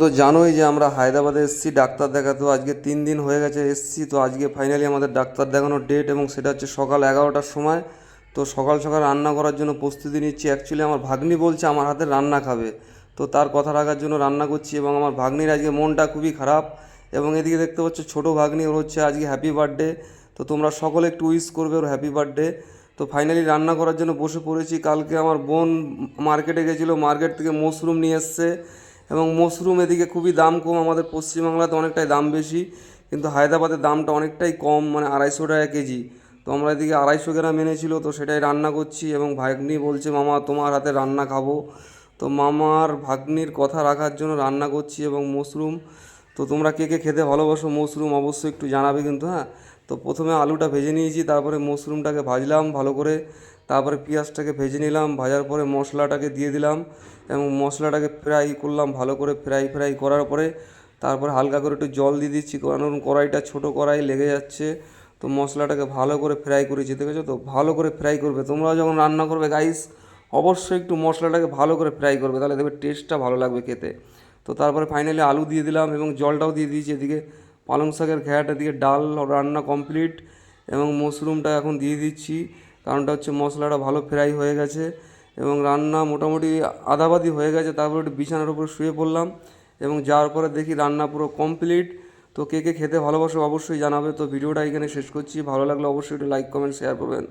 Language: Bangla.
তো জানোই যে আমরা হায়দ্রাবাদে এসেছি, ডাক্তার দেখাতে। আজকে তিন দিন হয়ে গেছে এসেছি, তো আজকে ফাইনালি আমাদের ডাক্তার দেখানোর ডেট এবং সেটা হচ্ছে সকাল এগারোটার সময়। তো সকাল সকাল রান্না করার জন্য প্রস্তুতি নিচ্ছি। অ্যাকচুয়ালি আমার ভাগ্নি বলছে আমার হাতে রান্না খাবে। তো তার কথা রাখার জন্য রান্না করছি এবং আমার ভাগ্নির আজকে মনটা খুবই খারাপ। এবং এদিকে দেখতে পাচ্ছ ছোটো ভাগ্নি, ওর হচ্ছে আজকে হ্যাপি বার্থডে তো তোমরা সকলে একটু উইশ করবে ওর হ্যাপি বার্থডে তো ফাইনালি রান্না করার জন্য বসে পড়েছি। কালকে আমার বোন মার্কেটে গেছিল মার্কেট থেকে মশরুম নিয়ে এসছে। এবং মশরুম এদিকে খুবই দাম কম, আমাদের পশ্চিমবাংলাতে অনেকটাই দাম বেশি, কিন্তু হায়দ্রাবাদের দামটা অনেকটাই কম মানে আড়াইশো টাকা কেজি। তো আমরা এদিকে আড়াইশো গ্রাম এনেছিল, তো সেটাই রান্না করছি এবং ভাগ্নি বলছে, মামা, তোমার হাতে রান্না খাব। তো মামার ভাগ্নির কথা রাখার জন্য রান্না করছি এবং মশরুম, তো তোমরা কে কে খেতে ভালোবাসো মশরুম অবশ্যই একটু জানাবে কিন্তু হ্যাঁ? তো প্রথমে আলুটা ভেজে নিয়েছি, তারপরে মশরুমটাকে ভাজলাম ভালো করে, তারপরে পেঁয়াজটাকে ভেজে নিলাম, ভাজার পরে মশলাটাকে দিয়ে দিলাম এবং মশলাটাকে ফ্রাই করলাম ভালো করে ফ্রাই ফ্রাই করার পরে, তারপরে হালকা করে একটু জল দিয়ে দিচ্ছি, কারণ কড়াইটা ছোটো কড়াই লেগে যাচ্ছে, তো মশলাটাকে ভালো করে ফ্রাই করেছি, দেখেছ তো? ভালো করে ফ্রাই করবে, তোমরাও যখন রান্না করবে গাইস অবশ্যই একটু মশলাটাকে ভালো করে ফ্রাই করবে, তাহলে দেখবে টেস্টটা ভালো লাগবে খেতে। তো তারপরে ফাইনালি আলু দিয়ে দিলাম এবং জলটাও দিয়ে দিয়েছি এদিকে। পালং শাকের ঘ্যাটা দিয়ে ডাল রান্না কমপ্লিট এবং মশরুমটা এখন দিয়ে দিচ্ছি। কারণটা হচ্ছে মশলাটা ভালো ফ্রাই হয়ে গেছে এবং রান্না মোটামুটি আধাবাদি হয়ে গেছে। তারপর একটু বিছানার উপর শুয়ে পড়লাম এবং যাওয়ার পরে দেখি রান্না পুরো কমপ্লিট তো কে কে খেতে ভালোবাসো অবশ্যই জানাবে। তো ভিডিওটা এখানে শেষ করছি। ভালো লাগলে অবশ্যই একটু লাইক কমেন্ট শেয়ার করবেন।